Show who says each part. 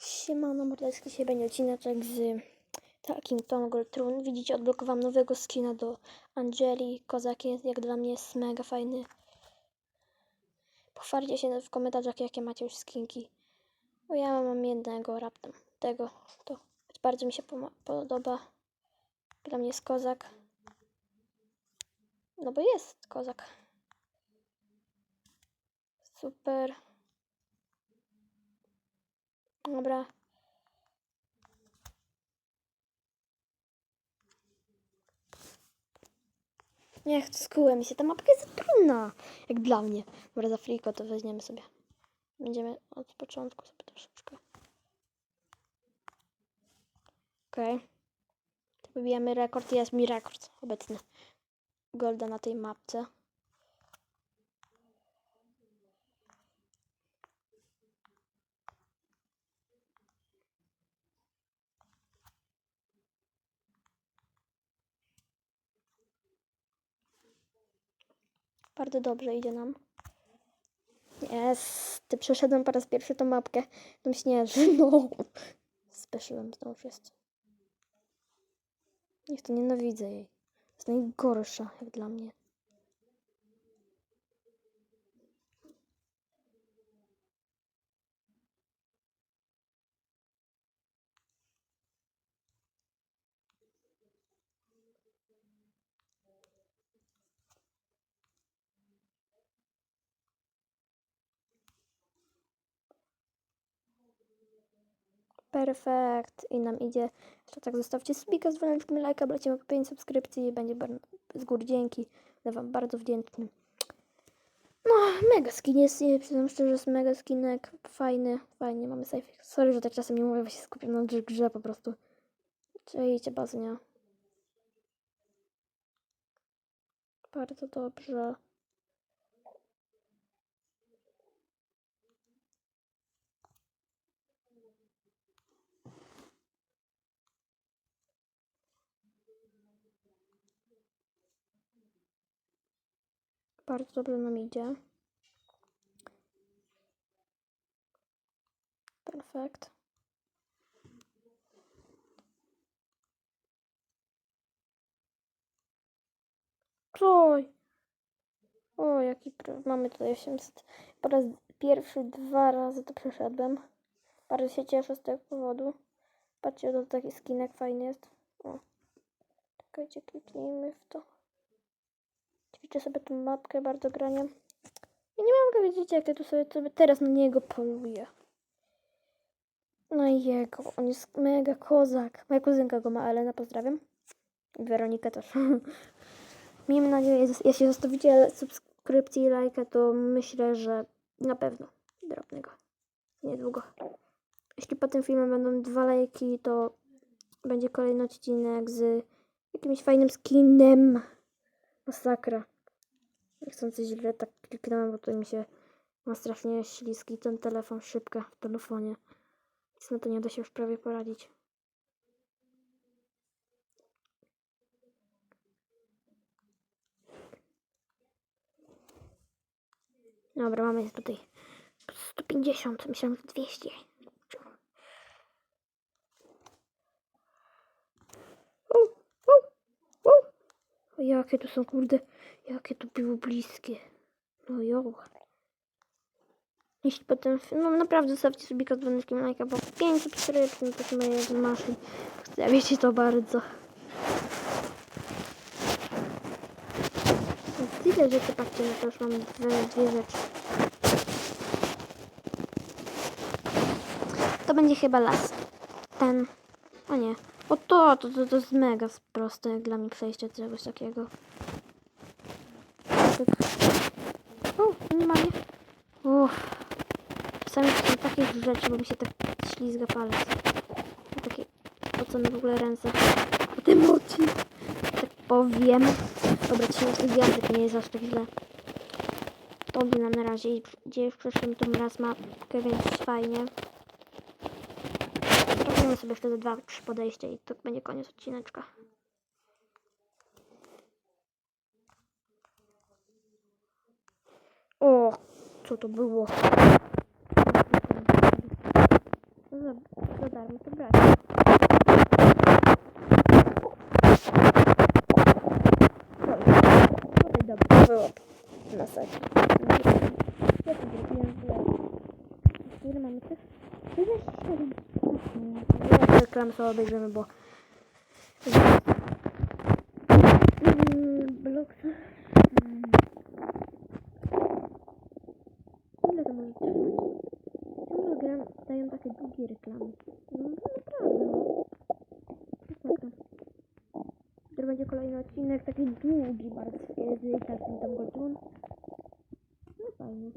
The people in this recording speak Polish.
Speaker 1: Siemano, mordeczki, dzisiaj będzie odcineczek z Talkington Gold Rune. Widzicie, odblokowałam nowego skina do Angeli. Kozak jest, jak dla mnie jest mega fajny. Pochwalcie się w komentarzach, jakie macie już skinki. Bo ja mam jednego raptem. Tego, to bardzo mi się podoba. Dla mnie jest kozak. No bo jest kozak. Super. Dobra. Niech skułem mi się. Ta mapka jest trudna. Jak dla mnie. Dobra, za friko to weźmiemy sobie. Będziemy od początku sobie troszeczkę. Okej. Okay. Wybijamy rekord. Jest mi rekord obecny. Golda na tej mapce. Bardzo dobrze idzie nam. Jest. Ty przeszedłem po raz pierwszy tą mapkę. Tą. No. Speszyłem znowu jest. Niech to nienawidzę jej. Jest najgorsza, jak dla mnie. Perfekt. I nam idzie. Jeszcze tak zostawcie subika z dzwoneczkiem, lajka, lecimy po 5 subskrypcji będzie z góry dzięki. Będę wam bardzo wdzięczny. No, mega skin jest, nie, przyznam szczerze, jest mega skinek. Fajny, fajnie, mamy safe. Sorry, że tak czasem nie mówię, bo się skupiam na grze- po prostu. Czejcie baznia. Bardzo dobrze. Bardzo dobrze nam idzie. Perfekt. Oj. O, jaki mamy tutaj 800. Po raz pierwszy dwa razy to przeszedłem. Bardzo się cieszę z tego powodu. Patrzcie, to taki skinek fajny jest. O. Czekajcie, kliknijmy w to. Ćwiczę sobie tą mapkę bardzo grania. Ja nie mogę wiedzieć, jak ja tu sobie, sobie teraz na niego poluję. No i jego, on jest mega kozak. Moja kuzynka go ma, Elena, pozdrawiam. I też. Miejmy nadzieję, jeśli zostawicie subskrypcję i lajka, to myślę, że na pewno drobny go. Niedługo. Jeśli po tym filmie będą dwa lajki, to będzie kolejny odcinek z jakimś fajnym skinem. Masakra. Niechcący źle tak kliknąłem, bo to mi się ma strasznie śliski ten telefon, szybka w telefonie. Nic na to nie da się już prawie poradzić. Dobra, mamy tutaj 150, myślałem, że 200. U, u, u. O, jakie tu są, kurde, jakie tu było bliskie. No jo. Jeśli potem, no naprawdę zostawcie sobie dzwoneczkiem lajka, bo 5 subskrypcji, no to moje maszyn. Chcę, wiecie to bardzo. Tyle rzeczy, patrzcie, no to już mam dwie, dwie rzeczy. To będzie chyba las. Ten. O nie. O to, to, to, to jest mega proste dla mnie przejście czegoś takiego. Tak. O, nie ma mnie. Uff. Czasami są takie rzeczy, bo mi się tak ślizga palec. A takie pocone w ogóle ręce. Po tym odcinku. Tak powiem. Dobra, dzisiaj gwiazdek nie jest aż tak źle. To nam na razie, gdzie już przeszłem tą raz mapkę, więc fajnie. Robimy sobie wtedy dwa, trzy podejścia i to będzie koniec odcineczka. W Ile mamy tych? 47. Ja reklam sobie obejrzymy, bo... odcinek, taki długi bardzo, kiedy i tak mi tam godzin. No fajnie.